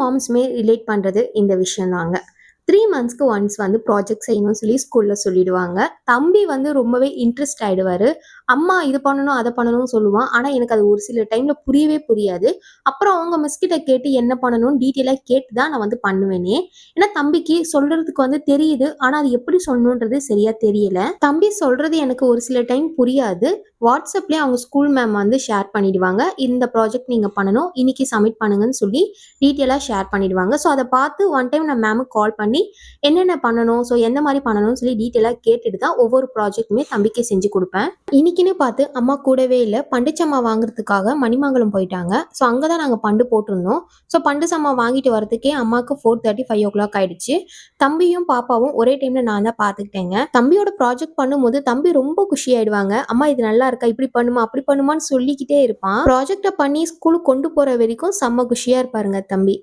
மாம்ஸ்மே relate பண்ணுறது இந்த விஷயம் தாங்க த்ரீ மந்த்ஸ்க்கு ஒன்ஸ் வந்து ப்ராஜெக்ட் செய்யணும்னு சொல்லி ஸ்கூலில் சொல்லிடுவாங்க. தம்பி வந்து ரொம்பவே இன்ட்ரெஸ்ட் ஆகிடுவார் அம்மா இது பண்ணணும் அதை பண்ணணும்னு சொல்லுவான். ஆனால் எனக்கு அது ஒரு சில டைமில் புரியவே புரியாது. அப்புறம் அவங்க மிஸ்கிட்ட கேட்டு என்ன பண்ணணும்னு டீட்டெயிலாக கேட்டு தான் நான் வந்து பண்ணுவேனே. ஏன்னா தம்பிக்கு சொல்கிறதுக்கு வந்து தெரியுது. ஆனால் அது எப்படி சொல்லணுன்றது சரியாக தெரியல. தம்பி சொல்கிறது எனக்கு ஒரு சில டைம் புரியாது. வாட்ஸ்அப்லேயே அவங்க ஸ்கூல் மேம் வந்து ஷேர் பண்ணிடுவாங்க. இந்த ப்ராஜெக்ட் நீங்கள் பண்ணணும். இன்னைக்கு சப்மிட் பண்ணுங்கன்னு சொல்லி டீட்டெயிலாக ஷேர் பண்ணிடுவாங்க. ஸோ அதை பார்த்து ஒன் டைம் நான் மேமுக்கு கால் பண்ணி என்னென்ன பண்ணணும் ஸோ எந்த மாதிரி பண்ணணும்னு சொல்லி டீட்டெயிலாக கேட்டுட்டு தான் ஒவ்வொரு ப்ராஜெக்ட்டுமே தம்பிக்கு செஞ்சு கொடுப்பேன். இன்னைக்குன்னு பார்த்து அம்மா கூடவே இல்லை பண்டு சம்மா வாங்குறதுக்காக மணிமங்கலம் போயிட்டாங்க. ஸோ அங்கே தான் நாங்கள் பண்டு போட்டிருந்தோம். ஸோ பண்டு சம்மா வாங்கிட்டு வரதுக்கே அம்மாவுக்கு four thirty five o'clock ஆயிடுச்சு. தம்பியும் பாப்பாவும் ஒரே டைம்ல நான் தான் பார்த்துக்கிட்டேங்க. தம்பியோட ப்ராஜெக்ட் பண்ணும்போது தம்பி ரொம்ப குஷி ஆயிடுவாங்க. அம்மா இது நல்லா இருக்கா? இப்படி பண்ணுமா? அப்படி பண்ணுமான்னு சொல்லிக்கிட்டே இருப்பான். ப்ராஜெக்டை பண்ணி ஸ்கூலுக்கு கொண்டு போற வரைக்கும் செம்ம குஷியா இருப்பாருங்க தம்பி.